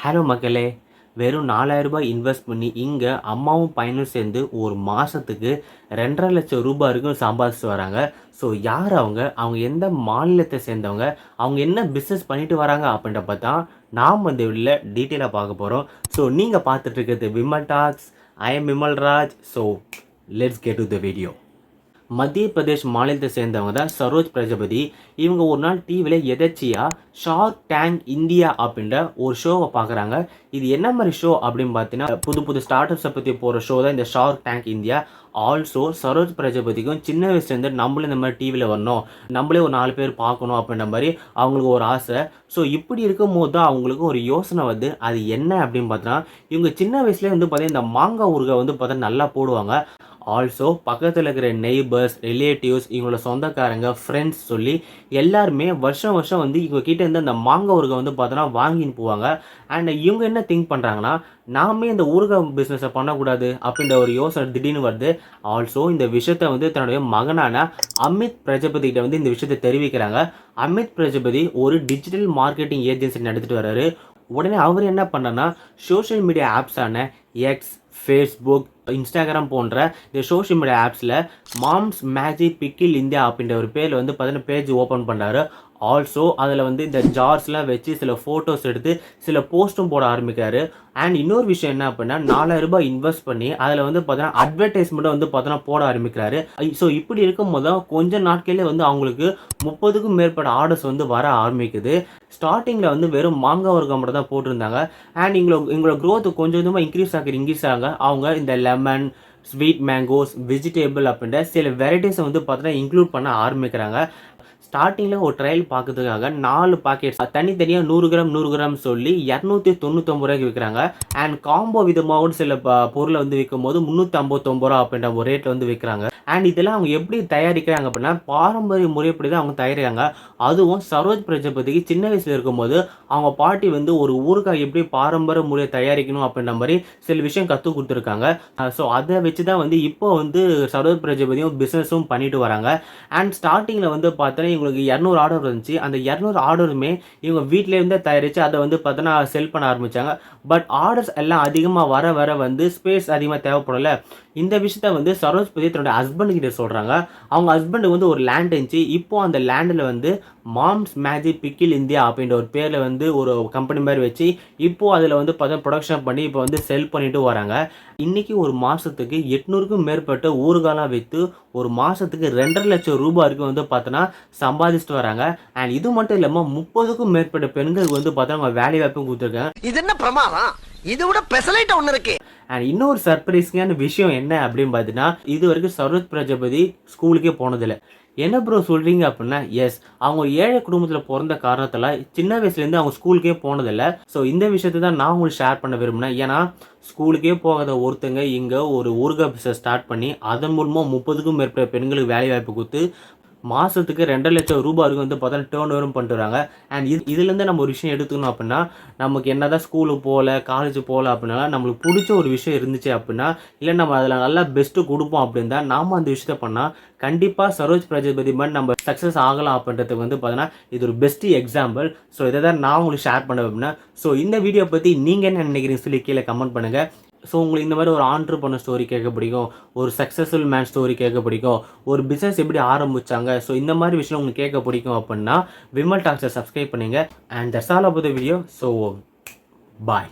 Hello மக்களே வெறும் நாலாயிரம் ரூபாய் இன்வெஸ்ட் பண்ணி இங்கே அம்மாவும் பையனும் சேர்ந்து ஒரு மாதத்துக்கு ரெண்டரை லட்சம் ரூபாய் வரைக்கும் சம்பாதிச்சுட்டு வராங்க. ஸோ யார் அவங்க? அவங்க எந்த மாநிலத்தை சேர்ந்தவங்க? அவங்க என்ன பிஸ்னஸ் பண்ணிட்டு வராங்க அப்படின்ற பார்த்தா நாம் இந்த உள்ள டீட்டெயிலாக பார்க்க போகிறோம் ஸோ நீங்கள் பார்த்துட்டு இருக்கிறது Vimal talks I am Vimal Raj. So let's get to the video Madhya Pradesh மாநிலத்தை சேர்ந்தவங்க தான் சரோஜ் பிரஜபதி. இவங்க ஒரு நாள் டிவியில் எதர்ச்சியாக ஷார்க் டேங்க் இந்தியா அப்படின்ற ஒரு ஷோவை பார்க்குறாங்க. இது என்ன மாதிரி ஷோ அப்படின்னு பார்த்தீங்கன்னா புது புது ஸ்டார்ட் அப்ஸை பற்றி போகிற ஷோ தான் இந்த Shark Tank India also Saroj பிரஜபதிக்கும் சின்ன வயசுலேருந்து நம்மளும் இந்த மாதிரி டிவியில் வரணும். நம்மளே ஒரு நாலு பேர் பார்க்கணும் அப்படின்ற மாதிரி அவங்களுக்கு ஒரு ஆசை. ஸோ இப்படி இருக்கும் போது தான் அவங்களுக்கு ஒரு யோசனை வந்து அது என்ன அப்படின்னு பார்த்தோன்னா இவங்க சின்ன வயசுலேயே வந்து பார்த்தீங்கன்னா இந்த மாங்காய் ஊறுகாய் வந்து பார்த்தா நல்லா போடுவாங்க. ஆல்சோ பக்கத்தில் இருக்கிற நெய்பர்ஸ் ரிலேட்டிவ்ஸ் இவங்களோட சொந்தக்காரங்க ஃப்ரெண்ட்ஸ் சொல்லி எல்லாருமே வருஷம் வருஷம் வந்து இவங்க கிட்ட இருந்து அந்த மாங்காய் ஊருகை வந்து பார்த்தோன்னா வாங்கின்னு போவாங்க. அண்ட் இவங்க என்ன திங்க் பண்ணுறாங்கன்னா நாமே இந்த ஊறுகாய் பிஸ்னஸை பண்ணக்கூடாது அப்படின்ற ஒரு யோசனை திடீர்னு வருது. ஆல்சோ இந்த விஷயத்த வந்து தன்னுடைய மகனான அமித் பிரஜபதி கிட்ட வந்து இந்த விஷயத்தை தெரிவிக்கிறாங்க. அமித் பிரஜபதி ஒரு டிஜிட்டல் மார்க்கெட்டிங் ஏஜென்சி நடத்திட்டு வர்றாரு. உடனே அவர் என்ன பண்ணனா சோஷியல் மீடியா ஆப்ஸான எக்ஸ் ஃபேஸ்புக் இன்ஸ்டாகிராம் போன்ற இந்த சோஷியல் மீடியா ஆப்ஸில் மாம்ஸ் மேஜிக் பிக்கில் இந்தியா அப்படின்ற ஒரு பேரில் வந்து பார்த்தீங்கன்னா பேஜ் ஓப்பன் பண்ணார். ஆல்சோ அதில் வந்து இந்த ஜார்ஸ்லாம் வச்சு சில ஃபோட்டோஸ் எடுத்து சில போஸ்ட்டும் போட ஆரம்பிக்கிறாரு. அண்ட் இன்னொரு விஷயம் என்ன அப்படின்னா நாலாயிரம் ரூபாய் இன்வெஸ்ட் பண்ணி அதில் வந்து பார்த்தீங்கன்னா அட்வர்டைஸ்மெண்ட்டை வந்து பார்த்தோன்னா போட ஆரம்பிக்கிறாரு. ஸோ இப்படி இருக்கும் போது தான் கொஞ்ச நாட்களே வந்து அவங்களுக்கு முப்பதுக்கும் மேற்பட்ட ஆர்டர்ஸ் வந்து வர ஆரம்பிக்குது. ஸ்டார்டிங்கில் வந்து வெறும் மாங்காய் வர்க்கம் மட்டும் தான் போட்டிருந்தாங்க. அண்ட் எங்களோட எங்களோட க்ரோத் கொஞ்சம் கொஞ்சமாக இன்க்ரீஸ் ஆகிற இன்க்ரீஸ் ஆக அவங்க இந்த லெமன் ஸ்வீட் மேங்கோஸ் வெஜிடேபிள் அப்படின்ற சில வெரைட்டிஸை வந்து பார்த்தீங்கன்னா இன்க்ளூட் பண்ண ஆரம்பிக்கிறாங்க. ஸ்டார்டிங்கில் ஒரு ட்ரையல் பார்க்கறதுக்காக நாலு பாக்கெட்ஸ் தனித்தனியாக நூறு கிராம் நூறு கிராம் சொல்லி இரநூத்தி தொண்ணூத்தொம்பது ரூபாய்க்கு விற்கிறாங்க அண்ட் காம்போ விதமாகவும் சில ப- பொருளை வந்து விற்கும் போது முந்நூற்றி ஐம்பத்தொம்பது ரூபா அப்படின்ற ஒரு ரேட்டில் வந்து விற்கிறாங்க அண்ட் இதெல்லாம் அவங்க எப்படி தயாரிக்கிறாங்க அப்படின்னா பாரம்பரிய முறைப்படி தான் அவங்க தயாரிக்கிறாங்க. அதுவும் சரோஜ் பிரஜபதிக்கு சின்ன வயசில் இருக்கும்போது அவங்க பாட்டி வந்து ஒரு ஊறுகாய் எப்படி பாரம்பரிய முறையை தயாரிக்கணும் அப்படின்ற மாதிரி சில விஷயம் கற்றுக் கொடுத்துருக்காங்க. ஸோ அதை வச்சு தான் வந்து இப்போ வந்து சரோஜ் பிரஜபதியும் பிஸ்னஸும் பண்ணிட்டு வராங்க. அண்ட் ஸ்டார்டிங்கில் வந்து பார்த்தோன்னா இவங்களுக்கு இரநூறு ஆர்டர் இருந்துச்சு. அந்த இரநூறு ஆர்டருமே இவங்க வீட்டிலேருந்தே தயாரித்து அதை வந்து பார்த்தோன்னா செல் பண்ண ஆரம்பித்தாங்க பட் ஆர்டர்ஸ் எல்லாம் அதிகமாக வர வர வந்து ஸ்பேஸ் அதிகமாக தேவைப்படலை. இந்த விஷயத்த வந்து சரோஜ் பதி தன்னோட ஹஸ்பண்ட் கிட்ட சொல்கிறாங்க அவங்க ஹஸ்பண்டுக்கு வந்து ஒரு லேண்ட் இருந்துச்சு. இப்போ அந்த லேண்டில் வந்து மாம்ஸ் மேஜிக் பிக்கில் இந்தியா அப்படின்ற ஒரு பேரில் வந்து ஒரு கம்பெனி மாதிரி வச்சு இப்போது அதில் வந்து பார்த்தா ப்ரொடக்ஷன் பண்ணி இப்போ வந்து செல் பண்ணிட்டு வராங்க. இன்றைக்கி ஒரு மாதத்துக்கு எட்நூறுக்கும் மேற்பட்ட ஊறுகாலாம் விற்று ஒரு மாதத்துக்கு ரெண்டரை லட்சம் ரூபாய் வரைக்கும் வந்து பார்த்தோன்னா சம்பாதிச்சுட்டு வராங்க. அண்ட் இது மட்டும் இல்லாமல் முப்பதுக்கும் மேற்பட்ட பெண்களுக்கு வந்து பார்த்தா அவங்க வேலை வாய்ப்பும் கொடுத்துருக்காங்க. இது என்ன பிரமாதம்? இது விட பெசலைட் ஒன்று இருக்குது அண்ட் இன்னொரு சர்ப்ரைஸிங்கான விஷயம் என்ன அப்படின்னு பார்த்தீங்கன்னா இது வரைக்கும் சரத் பிரஜபதி ஸ்கூலுக்கே போனதில்லை. என்ன ப்ரோ சொல்கிறீங்க அப்படின்னா எஸ் அவங்க ஏழை குடும்பத்தில் பிறந்த காரணத்தில் சின்ன வயசுலேருந்து அவங்க ஸ்கூலுக்கே போனதில்லை. ஸோ இந்த விஷயத்தை தான் நான் உங்களுக்கு ஷேர் பண்ண விரும்பினேன் ஏன்னா ஸ்கூலுக்கே போகாத ஒருத்தங்க இங்கே ஒரு ஊர்க பிஸ்னஸ் ஸ்டார்ட் பண்ணி அதன் மூலமாக முப்பதுக்கும் மேற்பட்ட பெண்களுக்கு வேலை வாய்ப்பு கொடுத்து மாதத்துக்கு ரெண்டு லட்சம் ரூபாய் வரைக்கும் வந்து பார்த்தோன்னா டேர்ன் ஓவரும் பண்ணிட்டு வராங்க அண்ட் இது இதுலேருந்து நம்ம ஒரு விஷயம் எடுத்துக்கணும் அப்படின்னா நமக்கு என்ன தான் ஸ்கூலுக்கு போகல காலேஜ் போகல அப்படின்னா நம்மளுக்கு பிடிச்ச ஒரு விஷயம் இருந்துச்சு அப்படின்னா இல்லை நம்ம அதில் நல்லா பெஸ்ட்டு கொடுப்போம் அப்படின்னா நாம் அந்த விஷயத்த பண்ணால் கண்டிப்பாக சரோஜ் பிரஜபதி மாதிரி நம்ம சக்ஸஸ் ஆகலாம் அப்படின்றதுக்கு வந்து பார்த்தீங்கன்னா இது ஒரு பெஸ்ட் எக்ஸாம்பிள் ஸோ இதை தான் நான் உங்களுக்கு ஷேர் பண்ண அப்படின்னா ஸோ இந்த வீடியோ பற்றி நீங்கள் என்ன நினைக்கிறீங்க சொல்லி கீழே கமெண்ட் பண்ணுங்கள் ஸோ உங்களுக்கு இந்த மாதிரி ஒரு ஆண்ட்ரு பண்ண ஸ்டோரி கேட்க பிடிக்கும் ஒரு சக்ஸஸ்ஃபுல் மேன் ஸ்டோரி கேட்க பிடிக்கும் ஒரு பிஸ்னஸ் எப்படி ஆரம்பிச்சாங்க. ஸோ இந்த மாதிரி விஷயம் உங்களுக்கு கேட்க பிடிக்கும் அப்படின்னா விமல் டாக்ஸை சப்ஸ்கிரைப் பண்ணுங்கள் and that's all about the video so bye